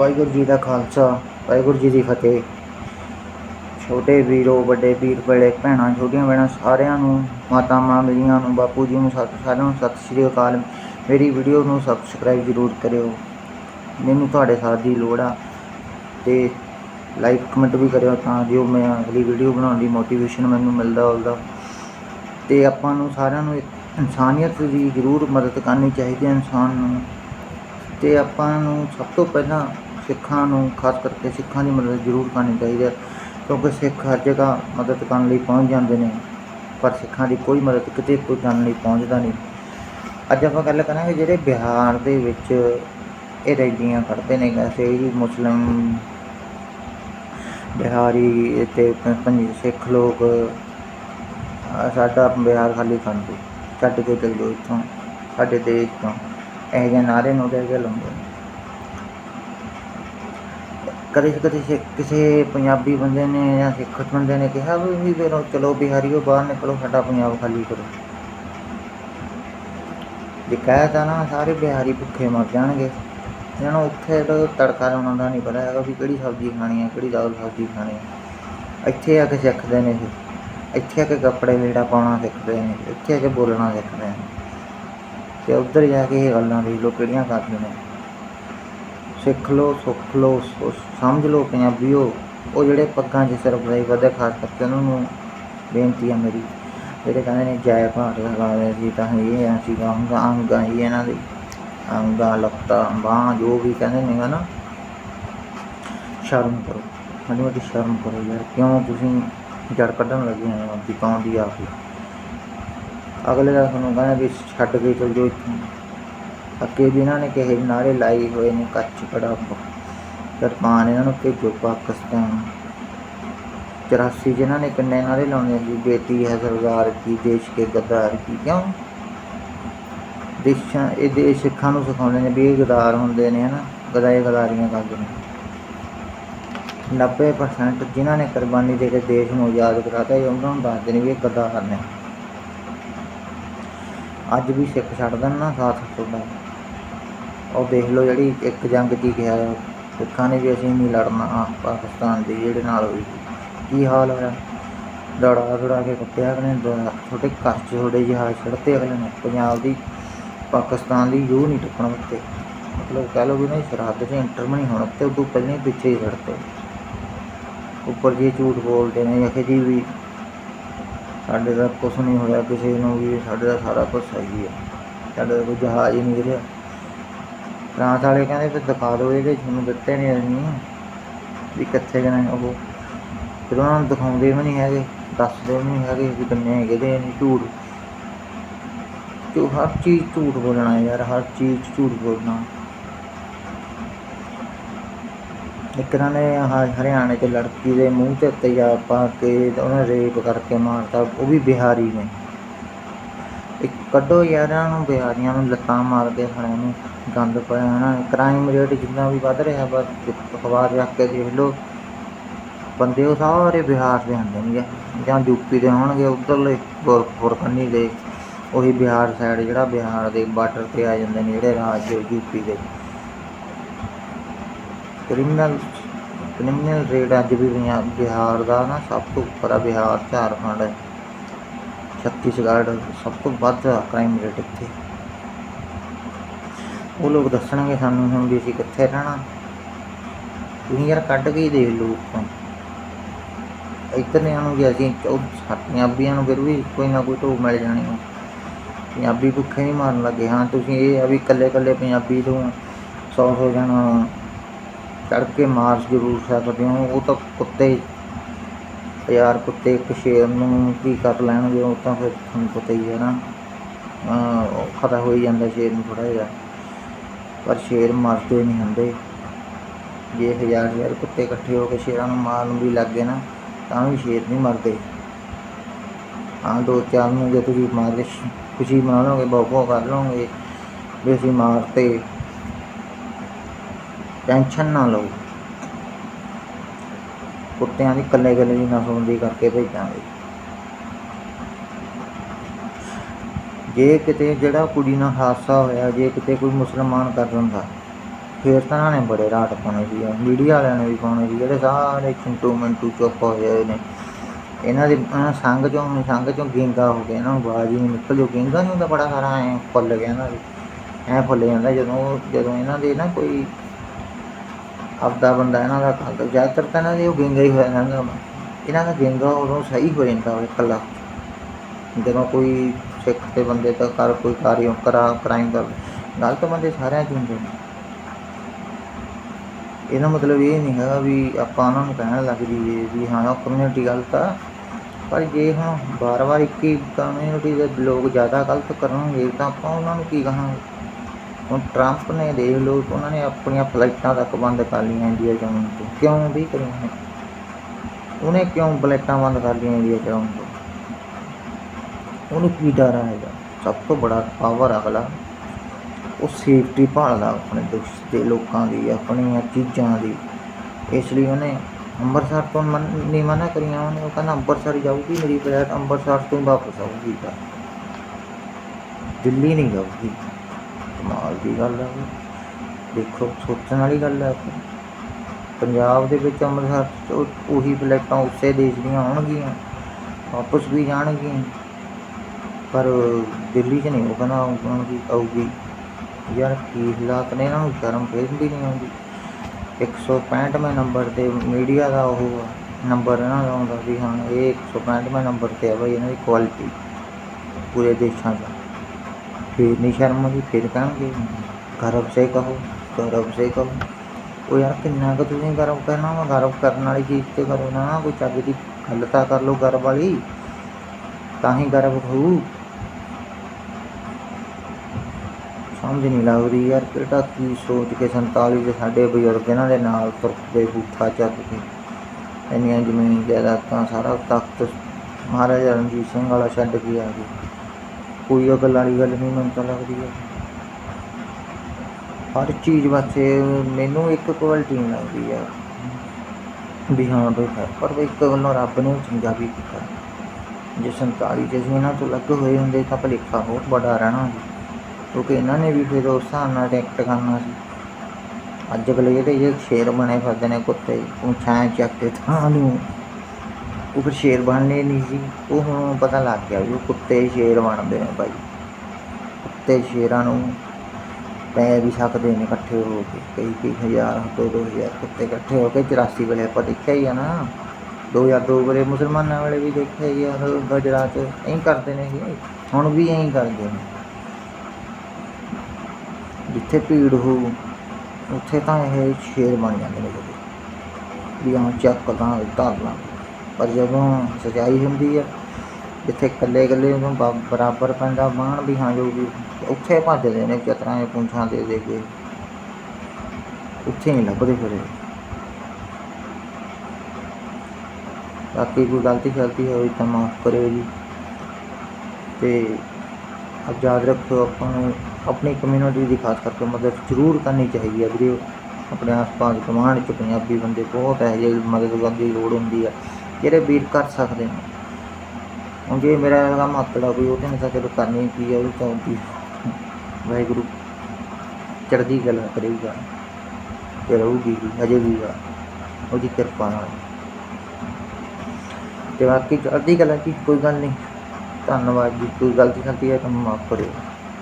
ਵਾਹਿਗੁਰੂ ਜੀ ਦਾ ਖਾਲਸਾ, ਵਾਹਿਗੁਰੂ ਜੀ ਦੀ ਫਤਿਹ। ਛੋਟੇ ਵੀਰੋ, ਵੱਡੇ ਵੀਰ ਬੜੇ ਭੈਣਾਂ, ਛੋਟੀਆਂ ਭੈਣਾਂ ਸਾਰਿਆਂ ਨੂੰ, ਮਾਤਾਵਾਂ ਮੇਰੀਆਂ ਨੂੰ, ਬਾਪੂ ਜੀ ਨੂੰ, ਸਤਿ, ਸਾਰਿਆਂ ਨੂੰ ਸਤਿ ਸ਼੍ਰੀ ਅਕਾਲ। ਮੇਰੀ ਵੀਡੀਓ ਨੂੰ ਸਬਸਕ੍ਰਾਈਬ ਜ਼ਰੂਰ ਕਰਿਓ। ਮੈਨੂੰ ਤੁਹਾਡੇ ਸਾਥ ਦੀ ਲੋੜ ਆ ਤੇ ਲਾਈਕ ਕਮੈਂਟ ਵੀ ਕਰਿਓ ਤਾਂ ਜੋ ਮੈਂ ਅਗਲੀ ਵੀਡੀਓ ਬਣਾਉਣ ਦੀ ਮੋਟੀਵੇਸ਼ਨ ਮੈਨੂੰ ਮਿਲਦਾ ਹੁੰਦਾ ਤੇ ਆਪਾਂ ਨੂੰ ਸਾਰਿਆਂ ਨੂੰ ਇਨਸਾਨੀਅਤ ਦੀ ਜ਼ਰੂਰ ਮਦਦ ਕਰਨੀ ਚਾਹੀਦੀ ਹੈ ਇਨਸਾਨ ਨੂੰ। ਤੇ ਆਪਾਂ ਨੂੰ ਸਭ ਤੋਂ ਪਹਿਲਾਂ ਸਿੱਖਾਂ ਨੂੰ, ਖਾਸ ਕਰਕੇ ਸਿੱਖਾਂ ਦੀ ਮਦਦ ਜ਼ਰੂਰ ਕਰਨੀ ਚਾਹੀਦੀ ਹੈ, ਕਿਉਂਕਿ ਸਿੱਖ ਹਰ ਜਗ੍ਹਾ ਮਦਦ ਕਰਨ ਲਈ ਪਹੁੰਚ ਜਾਂਦੇ ਨੇ, ਪਰ ਸਿੱਖਾਂ ਦੀ ਕੋਈ ਮਦਦ ਕਿਤੇ ਕੋਈ ਕਰਨ ਲਈ ਪਹੁੰਚਦਾ ਨਹੀਂ। ਅੱਜ ਆਪਾਂ ਗੱਲ ਕਰਾਂਗੇ ਜਿਹੜੇ ਬਿਹਾਰ ਦੇ ਵਿੱਚ ਇਹ ਰੈਲੀਆਂ ਕਰਦੇ ਨੇ, ਵੈਸੇ ਹੀ ਮੁਸਲਿਮ, ਬਿਹਾਰੀ ਤੇ ਪੰਜ ਸਿੱਖ ਲੋਕ ਸਾਡਾ ਬਿਹਾਰ ਖਾਲੀ ਕਰਨ ਦਿਓ ਛੱਡ ਕੇ ਚੱਲ ਜਾਓ ਇੱਥੋਂ, ਸਾਡੇ ਦੇਸ਼ ਤੋਂ। ਇਹ ਜਿਹੇ ਨਾਰੇ ਨੂੰ ਦੇ ਕੇ ਲਾਉਂਦੇ ਨੇ। ਕਦੇ ਕਦੇ ਸਿੱਖ ਕਿਸੇ ਪੰਜਾਬੀ ਬੰਦੇ ਨੇ ਜਾਂ ਸਿੱਖ ਬੰਦੇ ਨੇ ਕਿਹਾ ਵੀ ਵੀ ਫਿਰ ਚਲੋ ਬਿਹਾਰੀਓ ਬਾਹਰ ਨਿਕਲੋ, ਸਾਡਾ ਪੰਜਾਬ ਖਾਲੀ ਕਰੋ। ਜੇ ਕਹਿ ਨਾ ਸਾਰੇ ਬਿਹਾਰੀ ਭੁੱਖੇ ਮਰ ਜਾਣਗੇ। ਇਹਨਾਂ ਨੂੰ ਉੱਥੇ ਤਾਂ ਤੜਕਾ ਲਾਉਣ ਦਾ ਨਹੀਂ ਪਤਾ ਹੈਗਾ ਵੀ ਕਿਹੜੀ ਸਬਜ਼ੀ ਖਾਣੀ ਹੈ, ਕਿਹੜੀ ਦਾਲ ਸਬਜ਼ੀ ਖਾਣੀ ਹੈ। ਇੱਥੇ ਆ ਕੇ ਸਿੱਖਦੇ ਨੇ ਇਹ। ਇੱਥੇ ਆ ਕੇ ਕੱਪੜੇ ਲੀੜਾ ਪਾਉਣਾ ਸਿੱਖਦੇ ਨੇ, ਇੱਥੇ ਆ ਕੇ ਬੋਲਣਾ ਸਿੱਖਦੇ ਨੇ। ਤੇ ਉੱਧਰ ਜਾ ਕੇ ਇਹ ਗੱਲਾਂ ਦੇਖ ਲਓ ਕਿਹੜੀਆਂ ਕਰਦੇ ਨੇ। ਸਿੱਖ ਲਓ, ਸੁੱਖ ਲਓ ਸਮਝ ਲਓ ਪੰਜਾਬੀਓ ਉਹ। ਜਿਹੜੇ ਪੱਗਾਂ 'ਚ ਸਿਰ ਬਰਾਈ ਵਧੇ ਖਾਸ ਕਰਕੇ ਉਹਨਾਂ ਨੂੰ ਬੇਨਤੀ ਆ ਮੇਰੀ। ਜਿਹੜੇ ਕਹਿੰਦੇ ਨੇ ਜੈ ਭਾਰਤ ਲਗਾਵੇ ਸੀ, ਤਾਂ ਇਹ ਆ ਸੀ ਅੰਗਾ ਅੰਗਾ ਇਹਨਾਂ ਦੇ। ਅੰਗਾ ਲੱਤਾਂ ਬਾਹਾਂ, ਜੋ ਵੀ ਕਹਿੰਦੇ ਨੇ ਨਾ ਸ਼ਰਮ ਕਰੋ। ਮਾੜੀ ਮੋਟੀ ਸ਼ਰਮ ਕਰੋ ਯਾਰ, ਕਿਉਂ ਤੁਸੀਂ ਜੜ ਕੱਢਣ ਲੱਗੇ ਹੋ? ਆਪਦੀ ਕੌਮ ਦੀ ਆਪ ਅਗਲੇ ਦਾ ਤੁਹਾਨੂੰ ਕਹਿੰਦਾ ਵੀ ਛੱਡ ਕੇ ਚਲ ਜਾਓ ਇੱਥੋਂ। ਅੱਗੇ ਵੀ ਇਹਨਾਂ ਨੇ ਕਿਸੇ ਨਾਰੇ ਲਾਈ ਹੋਏ ਨੇ ਕੱਚ ਕੜਾ ਕਿਰਪਾਨ ਇਹਨਾਂ ਨੂੰ ਭੇਜੋ ਪਾਕਿਸਤਾਨ। 84 ਜਿਨ੍ਹਾਂ ਨੇ ਕਿੰਨੇ ਨਾਰੇ ਲਾਉਣੇ ਸੀ ਬੇਟੀ ਹੈ ਸਰਦਾਰ ਕੀ, ਦੇਸ਼ ਕੇ ਗੱਦਾਰ ਕੀ, ਕਿਉਂ? ਦੇਸ਼ਾਂ, ਇਹ ਦੇਸ਼ ਸਿੱਖਾਂ ਨੂੰ ਸਿਖਾਉਂਦੇ ਨੇ ਵੀ ਇਹ ਗਦਾਰ ਹੁੰਦੇ ਨੇ, ਹਨਾ? ਗਦਾਏ ਗਦਾਰੀਆਂ ਕਰਦੇ ਨੇ। 90% ਜਿਨ੍ਹਾਂ ਨੇ ਕੁਰਬਾਨੀ ਦੇ ਕੇ ਦੇਸ਼ ਨੂੰ ਆਜ਼ਾਦ ਕਰਾਤਾ, ਇਹ ਉਹਨਾਂ ਨੂੰ ਦੱਸਦੇ ਨੇ ਵੀ ਇਹ ਗਦਾਰ ਨੇ। ਅੱਜ ਵੀ ਸਿੱਖ ਛੱਡ ਦੇਣ ਨਾ, ਸਾਥ ਤੁਹਾਡਾ ਉਹ ਦੇਖ ਲਓ ਜਿਹੜੀ ਇੱਕ ਜੰਗ ਦੀ ਹੀ। ਕਿਹਾ ਸਿੱਖਾਂ ਨੇ ਵੀ ਅਸੀਂ ਨਹੀਂ ਲੜਨਾ ਆਹ ਪਾਕਿਸਤਾਨ ਦੇ, ਜਿਹੜੇ ਨਾਲ ਹੋਈ। ਕੀ ਹਾਲ ਹੋਇਆ? ਦੜਾ ਦੜਾ ਕੇ ਕੁੱਟਿਆ ਅਗਲੇ ਨੇ ਦ- ਛੋਟੇ ਘਰ 'ਚ ਛੋਟੇ ਜਹਾਜ਼ ਛੱਡਤੇ ਅਗਲੇ ਨੇ। ਪੰਜਾਬ ਦੀ, ਪਾਕਿਸਤਾਨ ਦੀ ਯੂ ਨਹੀਂ ਟੁੱਕਣ ਦਿੱਤੇ। ਮਤਲਬ ਕਹਿ ਲਓ ਵੀ ਨਹੀਂ ਸਰਹੱਦ 'ਚ ਇੰਟਰ ਵੀ ਨਹੀਂ ਹੋਣ ਤੇ ਉਦੋਂ ਪਹਿਲਾਂ ਹੀ ਪਿੱਛੇ ਹੀ ਛੱਡਤੇ। ਉੱਪਰ ਜੀ ਝੂਠ ਬੋਲਦੇ ਨੇ, ਇਹ ਜੀ ਵੀ ਸਾਡੇ ਦਾ ਕੁਛ ਨਹੀਂ ਹੋਇਆ, ਕਿਸੇ ਨੂੰ ਵੀ, ਸਾਡੇ ਦਾ ਸਾਰਾ ਕੁਝ ਸਹੀ ਹੈ ਸਾਡੇ ਦਾ ਕੋਈ ਜਹਾਜ਼ ਹੀ ਨਹੀਂ ਗਿਰਿਆ ਫਰਾਂਸ ਵਾਲੇ ਕਹਿੰਦੇ ਫਿਰ ਦਿਖਾ ਦਿਓ ਇਹਦੇ 'ਚ ਤੁਹਾਨੂੰ ਦਿੱਤੇ ਨਹੀਂ ਅਸੀਂ। ਵੀ ਕਿੱਥੇ ਗਏ ਨੇ ਉਹ। ਫਿਰ ਉਹਨਾਂ ਨੂੰ ਦਿਖਾਉਂਦੇ ਵੀ ਨਹੀਂ ਹੈਗੇ, ਦੱਸਦੇ ਵੀ ਨਹੀਂ ਹੈਗੇ ਵੀ ਕਿੰਨੇ ਹੈਗੇ ਦੇ ਨਹੀਂ ਝੂਠ। ਝੂ ਹਰ ਚੀਜ਼ ਝੂਠ ਬੋਲਣਾ ਯਾਰ, ਹਰ ਚੀਜ਼ 'ਚ ਝੂਠ ਬੋਲਣਾ। ਇੱਕ ਇਹਨਾਂ ਨੇ ਆਹ ਹਰਿਆਣੇ 'ਚ ਲੜਕੀ ਦੇ ਮੂੰਹ ਤੇ ਤੇਜ਼ਾਬ ਪਾ ਕੇ ਤੇ ਉਹਨੇ ਰੇਪ ਕਰਕੇ ਮਾਰਤਾ, ਉਹ ਵੀ ਬਿਹਾਰੀ ਨੇ। ਇੱਕ ਕੱਢੋ ਯਾਰ, ਇਹਨਾਂ ਨੂੰ ਬਿਹਾਰੀਆਂ ਨੂੰ ਲੱਤਾਂ ਮਾਰਦੇ ਖੜਿਆਂ ਨੂੰ ਗੰਦ ਪਾਇਆ ਇਹਨਾਂ ਨੇ ਕ੍ਰਾਈਮ ਰੇਟ ਜਿੰਨਾ ਵੀ ਵੱਧ ਰਿਹਾ, ਬਸ ਅਖਬਾਰ ਰੱਖ ਕੇ ਦੇਖ ਲਓ। ਬੰਦੇ ਉਹ ਸਾਰੇ ਬਿਹਾਰ ਦੇ ਹੁੰਦੇ ਨੇ ਜਾਂ ਯੂਪੀ ਦੇ ਹੋਣਗੇ, ਉੱਧਰਲੇ ਗੋਰਖਪੁਰ ਕੰਨੀ ਦੇ। ਉਹੀ ਬਿਹਾਰ ਸਾਈਡ ਜਿਹੜਾ ਬਿਹਾਰ ਦੇ ਬਾਰਡਰ ਤੇ ਆ ਜਾਂਦੇ ਨੇ ਜਿਹੜੇ ਰਾਜ ਯੂਪੀ ਦੇ। ਕ੍ਰਿਮੀਨਲ ਕ੍ਰਿਮੀਨਲ ਰੇਟ ਅੱਜ ਵੀ ਪੰਜਾਬ ਬਿਹਾਰ ਦਾ ਨਾ ਸਭ ਤੋਂ ਉੱਪਰ ਆ, ਬਿਹਾਰ ਝਾਰਖੰਡ। ਛੱਤੀਸਗੜ੍ਹ ਸਭ ਤੋਂ ਵੱਧ ਕ੍ਰਾਈਮ ਰੇਟ ਇੱਥੇ। ਉਹ ਲੋਕ ਦੱਸਣਗੇ ਸਾਨੂੰ ਹੁਣ ਵੀ ਅਸੀਂ ਕਿੱਥੇ ਰਹਿਣਾ। ਤੁਸੀਂ ਯਾਰ ਕੱਢ ਕੇ ਹੀ ਦੇਖ ਲਓ ਉੱਤੋਂ ਇੱਧਰ ਨੂੰ ਵੀ ਅਸੀਂ ਉਹ ਪੰਜਾਬੀਆਂ ਨੂੰ ਫਿਰ ਵੀ ਕੋਈ ਨਾ ਕੋਈ ਢੋਹ ਮਿਲ ਜਾਣੀ ਆ। ਪੰਜਾਬੀ ਭੁੱਖੇ ਨਹੀਂ ਮਾਰਨ ਲੱਗੇ। ਹਾਂ, ਤੁਸੀਂ ਇਹ ਆ ਵੀ ਇਕੱਲੇ ਇਕੱਲੇ ਪੰਜਾਬੀ ਤੋਂ ਸੌ ਸੌ ਜਾਣਾ ਚੜ ਕੇ ਮਾਰ ਜ਼ਰੂਰ ਸਕਦੇ ਹੋ। ਉਹ ਤਾਂ ਕੁੱਤੇ ਯਾਰ ਕੁੱਤੇ ਇੱਕ ਸ਼ੇਰ ਨੂੰ ਕੀ ਕਰ ਲੈਣਗੇ, ਉਹ ਤਾਂ ਫਿਰ ਤੁਹਾਨੂੰ ਪਤਾ ਹੀ ਹੈ ਨਾ। ਅਹ ਔਖਾ ਹੋ ਹੀ ਜਾਂਦਾ ਸ਼ੇਰ ਨੂੰ ਥੋੜਾ ਜਿਹਾ। ਪਰ ਸ਼ੇਰ ਮਰਦੇ ਨਹੀਂ ਹੁੰਦੇ। ਜੇ ਹਜ਼ਾਰ ਹਜ਼ਾਰ ਕੁੱਤੇ ਇਕੱਠੇ ਹੋ ਕੇ ਸ਼ੇਰਾਂ ਨੂੰ ਮਾਰਨ ਵੀ ਲੱਗ ਗਏ ਨਾ, ਤਾਂ ਵੀ ਸ਼ੇਰ ਨਹੀਂ ਮਰਦੇ। ਹਾਂ, ਦੋ ਚਾਰ ਨੂੰ ਜੇ ਤੁਸੀਂ ਮਾਰ ਕੇ ਖੁਸ਼ੀ ਮਨਾ ਲਓਗੇ ਬਹੁ ਕਰ ਲਓਗੇ, ਵੀ ਅਸੀਂ ਮਾਰਤੇ, ਟੈਨਸ਼ਨ ਨਾ ਲਓ। ਕੁੱਤਿਆਂ ਦੀ ਕੱਲੇ ਕੱਲੇ ਦੀ ਨਸਬੰਦੀ ਕਰਕੇ ਭੇਜਾਂਗੇ। ਜੇ ਕਿਤੇ ਜਿਹੜਾ ਕੁੜੀ ਨਾਲ ਹਾਦਸਾ ਹੋਇਆ, ਜੇ ਕਿਤੇ ਕੋਈ ਮੁਸਲਮਾਨ ਕਰ ਦਿੰਦਾ, ਫੇਰ ਤਾਂ ਇਹਨਾਂ ਨੇ ਬੜੇ ਰਾਤ ਪਾਉਣੇ ਸੀ। ਮੀਡੀਆ ਵਾਲਿਆਂ ਨੇ ਵੀ ਪਾਉਣੇ ਸੀ, ਜਿਹੜੇ ਸਾਰੇ ਚਿੰਟੂ ਮਿੰਟੂ ਚੁੱਪ ਹੋਏ ਹੋਏ ਨੇ। ਇਹਨਾਂ ਦੇ, ਇਹਨਾਂ ਸੰਗ ਚੋਂ ਸੰਗ ਚੋਂ ਗੇਂਗਾ ਹੋ ਗਿਆ, ਇਹਨਾਂ ਨੂੰ ਆਵਾਜ਼ ਨਿਕਲ ਜੋ ਗੇਂਗਾ ਨਹੀਂ ਹੁੰਦਾ, ਬੜਾ ਸਾਰਾ ਐ ਫੁੱਲ ਗਿਆ ਇਹਨਾਂ ਦੇ। ਐ ਫੁੱਲ ਜਾਂਦਾ ਜਦੋਂ ਜਦੋਂ ਇਹਨਾਂ ਦੇ ਨਾ ਕੋਈ ਆਪਦਾ ਬੰਦਾ ਇਹਨਾਂ ਦਾ ਕਰਦਾ ਜ਼ਿਆਦਾਤਰ ਤਾਂ ਇਹਨਾਂ ਦੀ ਉਹ ਗੇਂਗਾ ਹੀ ਹੋਇਆ ਰਹਿੰਦਾ ਵਾ। ਇਹਨਾਂ ਦਾ ਗੇਂਗਾ ਉਦੋਂ ਸਹੀ ਹੋ ਜਾਂਦਾ ਵਾ ਇਕੱਲਾ। ਜਦੋਂ ਕੋਈ ਸਿੱਖ ਦੇ ਬੰਦੇ ਤਾਂ ਕਰ ਕੋਈ ਕਾਰਿਓ ਕਰਾ ਕ੍ਰਾਈਮ ਕਰ ਗਲਤ ਬੰਦੇ ਸਾਰਿਆਂ 'ਚ ਹੁੰਦੇ ਨੇ। ਇਹਦਾ ਮਤਲਬ ਇਹ ਨਹੀਂ ਹੈਗਾ ਵੀ ਆਪਾਂ ਉਹਨਾਂ ਨੂੰ ਕਹਿਣ ਲੱਗ ਜਾਈਏ ਵੀ ਹਾਂ ਉਹ ਕਮਿਊਨਿਟੀ ਗਲਤ ਆ। ਪਰ ਜੇ ਹੁਣ ਵਾਰ-ਵਾਰ ਇੱਕ ਹੀ ਕਮਿਊਨਿਟੀ ਦੇ ਲੋਕ ਜ਼ਿਆਦਾ ਗਲਤ ਕਰਨਗੇ ਤਾਂ ਆਪਾਂ ਉਹਨਾਂ ਨੂੰ ਕੀ ਕਹਾਂਗੇ? ਹੁਣ ਟਰੰਪ ਨੇ ਦੇਖ ਲਓ ਉਹਨਾਂ ਨੇ ਆਪਣੀਆਂ ਫਲਾਈਟਾਂ ਤੱਕ ਬੰਦ ਕਰ ਲਈਆਂ ਇੰਡੀਆ ਜਾਣ ਤੋਂ। ਕਿਉਂ ਵੀ ਕਰੀਆਂ ਉਹਨੇ ਕਿਉਂ ਫਲਾਈਟਾਂ ਬੰਦ ਕਰ ਲਈਆਂ ਇੰਡੀਆ ਜਾਣ ਤੋਂ? ਉਹਨੂੰ ਕੀ ਡਰ ਹੈਗਾ ਸਭ ਤੋਂ ਬੜਾ ਪਾਵਰ ਅਗਲਾ। ਉਹ ਸੇਫਟੀ ਭਾਲਦਾ ਆਪਣੇ ਦੇਸ਼ ਦੇ ਲੋਕਾਂ ਦੀ, ਆਪਣੀਆਂ ਚੀਜ਼ਾਂ ਦੀ। ਇਸ ਲਈ ਉਹਨੇ ਅੰਮ੍ਰਿਤਸਰ ਤੋਂ ਮਨ, ਨਹੀਂ ਮਨਾ ਕਰੀਆਂ, ਉਹਨੇ ਉਹ ਕਹਿੰਦਾ ਅੰਮ੍ਰਿਤਸਰ ਜਾਊਗੀ ਮੇਰੀ ਫਲੈਟ ਅੰਮ੍ਰਿਤਸਰ ਤੋਂ ਹੀ ਵਾਪਸ ਆਊਗੀ। ਤਾਂ ਦਿੱਲੀ ਨਹੀਂ ਜਾਊਗੀ। ਕਮਾਲ ਦੀ ਗੱਲ ਹੈ ਇਹ। ਦੇਖੋ, ਸੋਚਣ ਵਾਲੀ ਗੱਲ ਹੈ ਇਹ। ਪੰਜਾਬ ਦੇ ਵਿੱਚ ਅੰਮ੍ਰਿਤਸਰ 'ਚ ਉਹੀ ਫਲੈਟਾਂ ਉਸੇ ਦੇਸ਼ ਦੀਆਂ ਹੋਣਗੀਆਂ ਵਾਪਸ ਵੀ ਜਾਣਗੀਆਂ ਪਰ ਦਿੱਲੀ 'ਚ ਨਹੀਂ ਉਹ ਕਹਿੰਦਾ ਆਉਣਗੀ, ਆਊਗੀ ਯਾਰ ਕੀ ਹਾਲਾਤ ਨੇ ਇਹਨਾਂ ਨੂੰ ਸ਼ਰਮ ਫੇਰ ਵੀ ਨਹੀਂ ਆਉਂਦੀ 165ਵੇਂ ਨੰਬਰ ਤੇ ਮੀਡੀਆ ਦਾ ਉਹ ਨੰਬਰ ਇਹਨਾਂ ਦਾ ਆਉਂਦਾ ਵੀ ਹਾਂ, ਇਹ 165ਵੇਂ ਨੰਬਰ ਤੇ ਆ ਬਈ ਇਹਨਾਂ ਦੀ ਕੁਆਲਿਟੀ ਪੂਰੇ ਦੇਸ਼ਾਂ 'ਚ ਫਿਰ ਨਹੀਂ ਸ਼ਰਮ ਆਉਂਦੀ, ਫਿਰ ਕਹਿਣਗੇ ਗਰਵ ਸੇ ਕਹੋ, ਗਰਵ ਸੇ ਕਹੋ। ਉਹ ਯਾਰ ਕਿੰਨਾ ਕੁ ਤੁਸੀਂ ਗਰਵ ਕਰਨਾ ਵਾ, ਗਰਵ ਕਰਨ ਵਾਲੀ ਚੀਜ਼ ਤੇ ਕਰੋ ਨਾ, ਕੋਈ ਚੱਜ ਦੀ ਗੱਲ ਤਾਂ ਕਰ ਲਓ ਗਰਵ ਵਾਲੀ, ਤਾਂ ਹੀ ਗਰਵ ਹੋਊ। ਸਮਝ ਨਹੀਂ ਲੱਗਦੀ ਯਾਰ ਕਿਹੜਾ ਕੀ ਸੋਚ ਕੇ 47 ਦੇ ਸਾਡੇ ਬਜ਼ੁਰਗ ਇਹਨਾਂ ਦੇ ਨਾਲ ਤੁਰਦੇ ਬੂਥਾ ਚੱਕ ਕੇ। ਇੰਨੀਆਂ ਜ਼ਮੀਨ, ਜਾਇਦਾਦਾਂ, ਸਾਰਾ ਤਖਤ, ਮਹਾਰਾਜਾ ਰਣਜੀਤ ਸਿੰਘ ਵਾਲਾ ਛੱਡ ਕੇ ਆ ਗਏ। ਕੋਈ ਅਕਲ ਵਾਲੀ ਗੱਲ ਨਹੀਂ, ਮੈਨੂੰ ਤਾਂ ਲੱਗਦੀ ਹੈ। ਹਰ ਚੀਜ਼ ਵਾਸਤੇ ਮੈਨੂੰ ਇੱਕ ਕੁਆਲਿਟੀ ਨਹੀਂ ਲੱਗਦੀ ਯਾਰ। ਵੀ ਹਾਂ ਬਈ ਹੈ, ਪਰ ਵੀ ਇੱਕ ਵੱਲੋਂ ਰੱਬ ਨੇ ਚੰਗਾ ਵੀ ਕੀਤਾ। ਜੇ 47 ਚ ਇਹਨਾਂ ਤੋਂ ਅਲੱਗ ਹੋਏ ਹੁੰਦੇ ਤਾਂ ਭਲੇਖਾ ਹੋਰ ਵੱਡਾ ਰਹਿਣਾ ਸੀ। ਕਿਉਂਕਿ ਇਹਨਾਂ ਨੇ ਵੀ ਫਿਰ ਉਸ ਹਿਸਾਬ ਨਾਲ ਐਕਟ ਕਰਨਾ ਸੀ। ਅੱਜ ਕੱਲ੍ਹ ਜਿਹੜੇ ਇਹ ਸ਼ੇਰ ਬਣੇ ਫਿਰਦੇ ਨੇ ਕੁੱਤੇ ਪੁੰਛਾਂ ਚੱਕ ਕੇ ਥਾਂ ਨੂੰ ਉਹ ਫਿਰ ਸ਼ੇਰ ਬਣਨੇ ਨਹੀਂ ਸੀ। ਉਹ ਹੁਣ ਪਤਾ ਲੱਗ ਗਿਆ ਵੀ ਉਹ ਕੁੱਤੇ ਸ਼ੇਰ ਬਣਦੇ ਨੇ ਭਾਈ ਕੁੱਤੇ ਸ਼ੇਰਾਂ ਨੂੰ ਪੈ ਵੀ ਸਕਦੇ ਨੇ ਇਕੱਠੇ ਹੋ ਕੇ। ਕਈ ਕਈ ਹਜ਼ਾਰ, ਦੋ ਦੋ ਹਜ਼ਾਰ ਕੁੱਤੇ ਇਕੱਠੇ ਹੋ ਕੇ 84 ਵੇਲੇ ਆਪਾਂ ਦੇਖਿਆ ਹੀ ਆ ਨਾ। 2002 ਵੇਲੇ ਮੁਸਲਮਾਨਾਂ ਵੇਲੇ ਵੀ ਦੇਖਿਆ ਹੀ ਆ ਗੁਜਰਾਤ। ਐਂ ਕਰਦੇ ਨੇ ਇਹ। ਹੁਣ ਵੀ ਐਂ ਕਰਦੇ ਨੇ। ਜਿੱਥੇ ਭੀੜ ਹੋ ਉੱਥੇ ਤਾਂ ਇਹ ਸ਼ੇਰ ਬਣ ਜਾਂਦੇ ਨੇ ਜਦੋਂ ਵੀ ਆਹ ਚੱਕ ਤਾਂ ਧਰ ਲਾਂ ਪਰ ਜਦੋਂ ਸਜਾਈ ਹੁੰਦੀ ਹੈ ਜਿੱਥੇ ਇਕੱਲੇ ਇਕੱਲੇ ਨੂੰ ਬ- ਬਰਾਬਰ ਪੈਂਦਾ ਬਾਣ ਵੀ ਹਾਂ ਜੋ ਵੀ ਉੱਥੇ ਭੱਜਦੇ ਨੇ ਚਤਰਾਂ ਦੇ ਪੁੰਛਾਂ ਦੇ ਦੇ ਕੇ। ਉੱਥੇ ਨਹੀਂ ਲੱਭਦੇ ਫਿਰ ਬਾਕੀ ਕੋਈ ਗਲਤੀ ਸ਼ਲਤੀ ਹੋਈ ਤਾਂ ਮਾਫ ਕਰਿਓ ਜੀ। ਤੇ ਆਪ ਯਾਦ ਰੱਖੋ ਆਪਾਂ ਨੂੰ ਆਪਣੀ ਕਮਿਊਨਿਟੀ ਦੀ ਖਾਸ ਕਰਕੇ ਮਦਦ ਜ਼ਰੂਰ ਕਰਨੀ ਚਾਹੀਦੀ ਹੈ ਵੀਰੇ। ਆਪਣੇ ਆਸ-ਪਾਸ ਗੁਆਂਢ ਚ ਪੰਜਾਬੀ ਬੰਦੇ ਬਹੁਤ ਹੈ ਜਿਹੇ ਮਦਦ ਕਰਨ ਦੀ ਲੋੜ ਹੁੰਦੀ ਹੈ ਜਿਹੜੇ ਵੀਰ ਕਰ ਸਕਦੇ ਨੇ। ਹੁਣ ਜੇ ਮੇਰਾ ਕੰਮ ਆਕੜਾ ਕੋਈ ਉਹਦੇ ਨਾਲ ਤਾਂ ਚਲੋ ਕਰਨੀ ਕੀ ਆ ਉਹ ਤਾਂ ਵਾਹਿਗੁਰੂ ਚੜ੍ਹਦੀ ਕਲਾ ਕਰੇਗਾ ਤੇ ਰਹੂਗੀ ਵੀ, ਅਜੇ ਵੀ ਆ ਉਹਦੀ ਕਿਰਪਾ ਨਾਲ। ਤੇ ਬਾਕੀ ਚੜ੍ਹਦੀ ਕਲਾ ਕੀ ਕੋਈ ਗੱਲ ਨਹੀਂ। ਧੰਨਵਾਦ ਜੀ ਕੋਈ ਗਲਤੀ ਸ਼ਲਤੀ ਹੈ ਤਾਂ ਮਾਫ ਕਰਿਓ।